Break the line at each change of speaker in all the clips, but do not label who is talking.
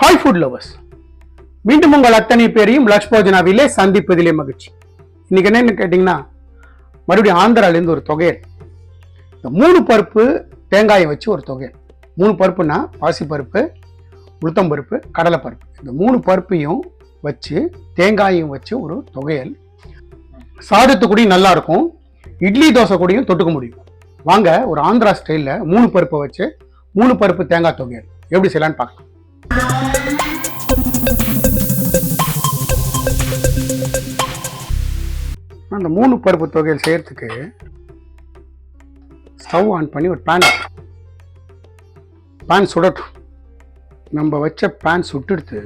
Hi food lovers மீண்டும் உங்கள் அத்தனை பேரையும் லக்ஷ் போஜனாவிலே சந்திப்பதிலே மகிழ்ச்சி. இன்னைக்கு என்னன்னு கேட்டிங்கன்னா மறுபடியும் ஆந்திராலேருந்து ஒரு தொகையல். இந்த மூணு பருப்பு தேங்காயை வச்சு ஒரு தொகையல். மூணு பருப்புனா பாசி பருப்பு உளுத்தம் பருப்பு கடலை பருப்பு. இந்த மூணு பருப்பையும் வச்சு தேங்காயும் வச்சு ஒரு தொகையல். சாதத்து கூடயும் நல்லாயிருக்கும் இட்லி தோசை கூடயும் தொட்டுக்க முடியும். வாங்க ஒரு ஆந்திரா ஸ்டைலில் மூணு பருப்பை வச்சு மூணு பருப்பு தேங்காய் தொகையல். எப்படி செய்யலான்னு பார்க்கலாம். அந்த மூணு பருப்பு தொகையில் செய்யறதுக்கு ஸ்டவ் ஆன் பண்ணி ஒரு பேன் பேன் சுடட்டும். நம்ம வச்ச பேன் சுட்டெடுத்து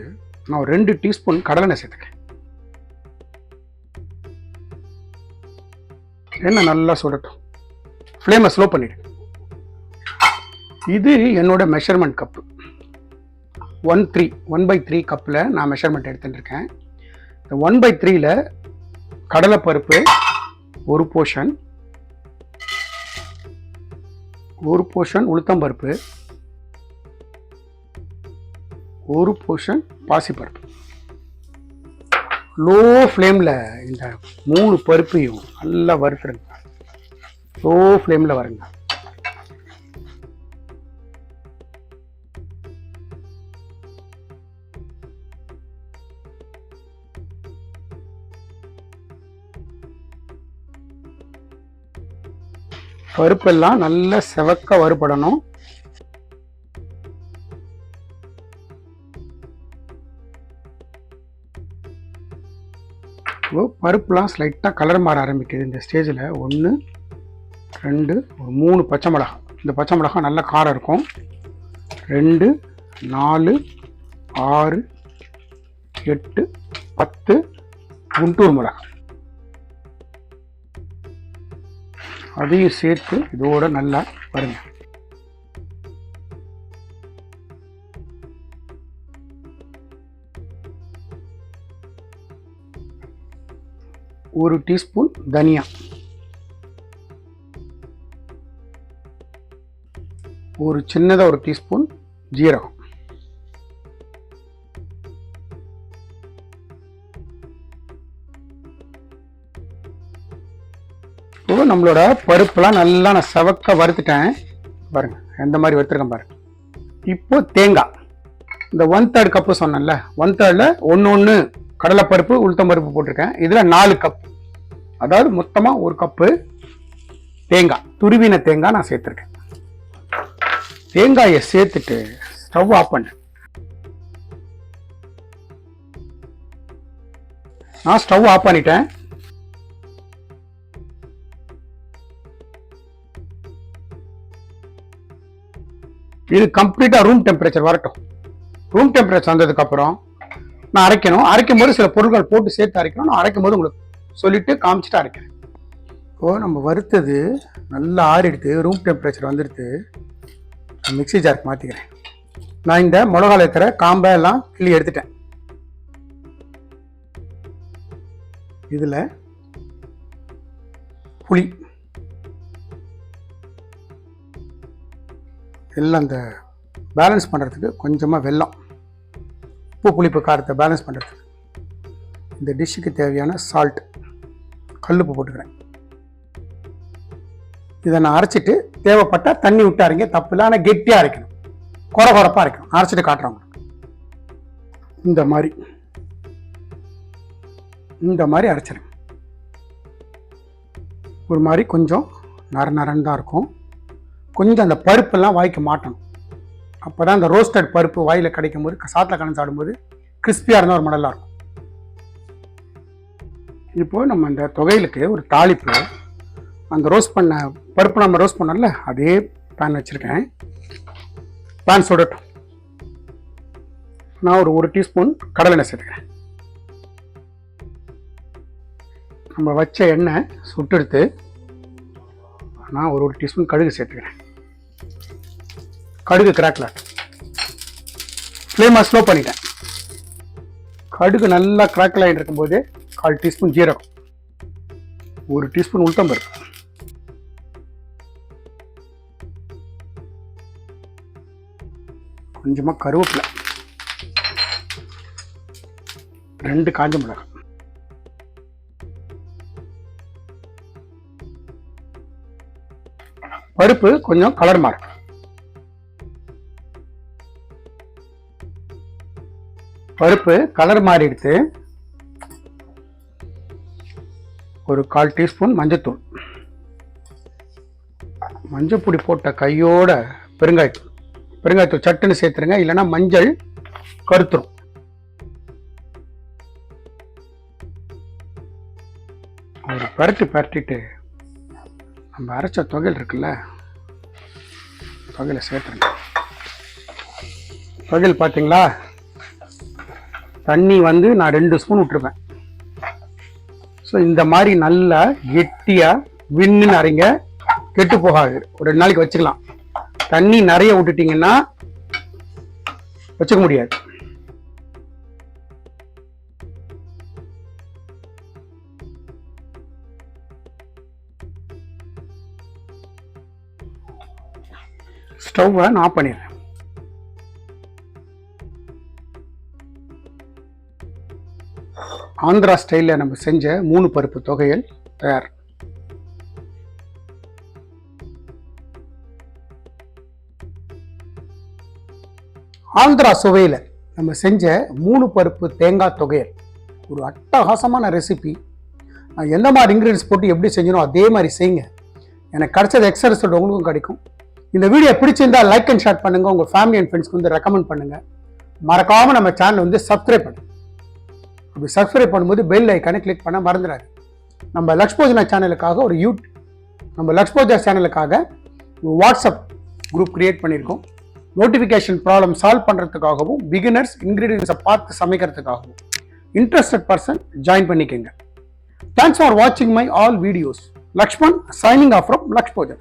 நான் ஒரு ரெண்டு டீஸ்பூன் கடலெண்ணெய் சேர்த்துக்கேன். எண்ணெய் நல்லா சுடட்டும். ஃப்ளேமை ஸ்லோ பண்ணிவிடு இது என்னோட measurement cup. One three one by three கப்பில் நான் மெஷர்மெண்ட் எடுத்துட்டுருக்கேன். இந்த ஒன் பை த்ரீல கடலைப்பருப்பு ஒரு போர்ஷன் ஒரு போர்ஷன் உளுத்தம்பருப்பு ஒரு போர்ஷன் பாசிப்பருப்பு. லோ ஃப்ளேமில் இந்த மூணு பருப்பையும் நல்லா வறுத்துருங்க. லோ ஃப்ளேமில் வருங்க. பருப்பெல்லாம் நல்லா செவக்க வறுபடணும். பருப்புலாம் ஸ்லைட்டாக கலர் மாற ஆரம்பிக்குது இந்த ஸ்டேஜில் ஒன்று ரெண்டு ஒரு மூணு பச்சை மிளகா. இந்த பச்சை மிளகா நல்ல காரம் இருக்கும். ரெண்டு நாலு ஆறு எட்டு பத்து குண்டூர் மிளகா. அதையும் சேர்த்து இதோட நல்லா வருங்க. ஒரு டீஸ்பூன் தனியா. ஒரு சின்னதாக ஒரு டீஸ்பூன் ஜீரகம். நம்மளோட பருப்புலாம் நல்லா நான் செவக்க வறுத்துட்டேன். பாருங்கள் எந்த மாதிரி வறுத்துருக்கேன் பாருங்கள் இப்போது தேங்காய் இந்த ஒன் தேர்ட் கப்பு சொன்னேன்ல ஒன் தேர்டில் ஒன்று ஒன்று கடலைப்பருப்பு உளுத்தம் பருப்பு போட்டிருக்கேன். இதில் நாலு கப் அதாவது மொத்தமாக ஒரு கப்பு தேங்காய் துருவின தேங்காய் நான் சேர்த்துருக்கேன். தேங்காயை சேர்த்துட்டு ஸ்டவ் ஆஃப் பண்ணு. நான் ஸ்டவ் ஆஃப் பண்ணிட்டேன். இது கம்ப்ளீட்டாக ரூம் டெம்பரேச்சர் வரட்டும். ரூம் டெம்பரேச்சர் வந்ததுக்கப்புறம் நான் அரைக்கணும். அரைக்கும் போது சில பொருட்கள் போட்டு சேர்த்து அரைக்கணும். நான் அரைக்கும் போது உங்களுக்கு சொல்லிட்டு காமிச்சிட்டு அரைக்கிறேன். இப்போது நம்ம வறுத்தது நல்லா ஆறிடுத்து ரூம் டெம்பரேச்சர் வந்துடுது. மிக்ஸி ஜாருக்கு மாற்றிக்கிறேன் நான் இந்த மிளகால இருக்கிற காம்பை எல்லாம் கிள்ளி எடுத்துட்டேன். இதில் புளி. எல்லாம் அந்த பேலன்ஸ் பண்ணுறதுக்கு கொஞ்சமாக வெல்லம் உப்பு புளிப்பு காரத்தை பேலன்ஸ் பண்ணுறதுக்கு இந்த டிஷ்ஷுக்கு தேவையான சால்ட் கல்லுப்பு போட்டுக்கிறேன். இதை நான் அரைச்சிட்டு தேவைப்பட்டால் தண்ணி விட்டு அரைங்க. தப்பு இல்லை. ஆனால் கெட்டியாக அரைக்கணும். குறை குறப்பாக அரைக்கணும். அரைச்சிட்டு காட்டுறாங்க இந்த மாதிரி. இந்த மாதிரி அரைச்சிருங்க. ஒரு மாதிரி கொஞ்சம் நர நரன்னு தான் இருக்கும். கொஞ்சம் அந்த பருப்பெல்லாம் வாய்க்கு மாட்டணும். அப்போ தான் அந்த ரோஸ்டட் பருப்பு வாயில் கிடைக்கும் போது சாத்தில் கலந்து சாப்பிடும்போது கிறிஸ்பியாக இருந்தால் ஒரு மடலாக இருக்கும். இப்போது நம்ம இந்த தொகையிலுக்கு ஒரு தாளிப்பு அந்த ரோஸ்ட் பண்ண பருப்பு நம்ம ரோஸ்ட் பண்ணோம்ல அதே பேன் வச்சுருக்கேன். பேன் சுடட்டும். நான் ஒரு ஒரு டீஸ்பூன் கடலெண்ணெய் சேர்த்துக்கிறேன். நம்ம வச்ச எண்ணெய் சுட்டெடுத்து நான் ஒரு ஒரு டீஸ்பூன் கடுகு சேர்த்துக்கிறேன். கடுகு கிராக்ல ஃப்ளேமை ஸ்லோ பண்ணிட்டேன். கடுகு நல்லா கிராக்கில் ஆகிட்டு இருக்கும்போது கால் டீஸ்பூன் ஜீரகம். ஒரு டீஸ்பூன் உளுத்தம்பருப்பு கொஞ்சமாக கருவேப்பிலை. ரெண்டு காஞ்ச மிளகாய். பருப்பு கொஞ்சம் கலர் மாறும். பருப்பு கலர் மாறிடுத்து. ஒரு கால் டீஸ்பூன் மஞ்சத்தூள். மஞ்சப்பொடி போட்ட கையோட பெருங்காயத்தூள். பெருங்காயத்தூள் சட்டுன்னு சேர்த்துருங்க. இல்லைன்னா மஞ்சள் கருத்துரும். ஒரு பரட்டி பரட்டிட்டு நம்ம அரைச்ச தொகையில் இருக்குல்ல தொகையில் சேர்த்துருங்க. தொகையில் பார்த்தீங்களா? தண்ணி வந்து நான் ரெண்டு ஸ்பூன் விட்டுருப்பேன் ஸோ இந்த மாதிரி நல்லா கெட்டியாக வின்னு நிறைங்க கெட்டு போகாது. ஒரு ரெண்டு நாளைக்கு வச்சுக்கலாம். தண்ணி நிறைய விட்டுட்டீங்கன்னா வச்சுக்க முடியாது. ஸ்டவ்வை நான் ஆஃப் பண்ணிடுறேன். ஆந்திரா ஸ்டைலில் நம்ம செஞ்ச மூணு பருப்பு தொகையல் தயார். ஆந்திரா சுவையில் நம்ம செஞ்ச மூணு பருப்பு தேங்காய் தொகையல். ஒரு அட்டகாசமான ரெசிபி நான் எந்த மாதிரி இன்க்ரீடியன்ஸ் போட்டு எப்படி செஞ்சனோ அதே மாதிரி செய்யுங்க. எனக்கு கிடைச்சது எக்ஸ்ட்ரா ரிசல்ட் உங்களுக்கும் கிடைக்கும். இந்த வீடியோ பிடிச்சிருந்தா லைக் அண்ட் ஷேர் பண்ணுங்க. உங்க ஃபேமிலி அண்ட் ஃப்ரெண்ட்ஸ்க்கு வந்து ரெக்கமெண்ட் பண்ணுங்க. மறக்காம நம்ம சேனல் வந்து சப்ஸ்கிரைப் பண்ணுங்கள் இப்படி சப்ஸ்கிரைப் பண்ணும்போது பெல் ஐக்கானை கிளிக் பண்ண மறந்துடாது நம்ம லக்ஷ்போஜனா சேனலுக்காக ஒரு யூட் நம்ம லக்ஷ்போஜா சேனலுக்காக வாட்ஸ்அப் குரூப் கிரியேட் பண்ணியிருக்கோம். நோட்டிஃபிகேஷன் ப்ராப்ளம் சால்வ் பண்ணுறதுக்காகவும் பிகினர்ஸ் இன்க்ரீடியன்ஸை பார்த்து சமைக்கிறதுக்காகவும். இன்ட்ரெஸ்டட் பர்சன் ஜாயின் பண்ணிக்கோங்க. தேங்க்ஸ் ஃபார் வாட்சிங் my all videos Lakshman signing off from Lakshbhojan